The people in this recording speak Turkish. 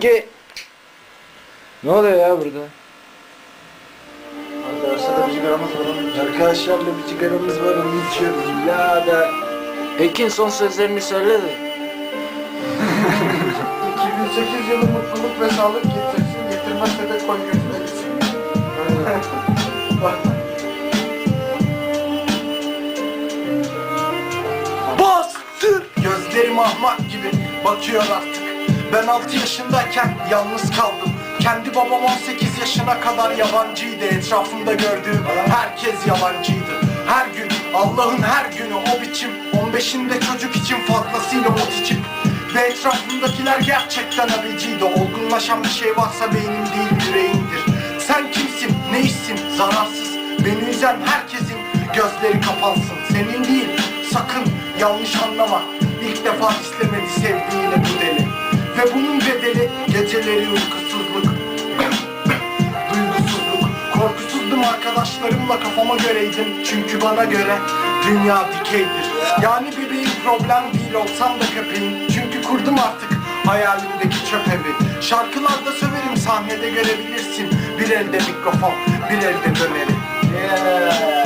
Ki ne oluyor ya burada? Arkadaşlarla bir sigaramız var. Arkadaşlarla bir sigaramız var onu içiyoruz. Ya da Ekin son sözlerini söyle de. 2008 yılı mutluluk ve sağlık getirsin. Getirmezse de koy gözüne gitsin. Bak. Bastır! Gözlerim ahmak gibi bakıyor artık. Ben 6 yaşındayken yalnız kaldım. Kendi babam 18 yaşına kadar yabancıydı. Etrafımda gördüğüm herkes yalancıydı. Her gün, Allah'ın her günü o biçim. 15'inde çocuk için fazlasıyla ot içip. Ve etrafımdakiler gerçekten abiciydi. Olgunlaşan bir şey varsa beynim değil yüreğimdir. Sen kimsin, ne işsin, zararsız. Beni üzen herkesin gözleri kapansın. Senin değil, sakın yanlış anlama. İlk defa istemedi sevdiğine geceleri uykusuzluk. Duygusuzluk, korkusuzdum arkadaşlarımla kafama göreydim. Çünkü bana göre dünya dikeydir. Yani bebeğim problem değil olsam da köpeğim. Çünkü kurdum artık hayalimdeki çöp evi Şarkılarda söverim sahnede görebilirsin. Bir elde mikrofon, bir elde döneri. Yeah.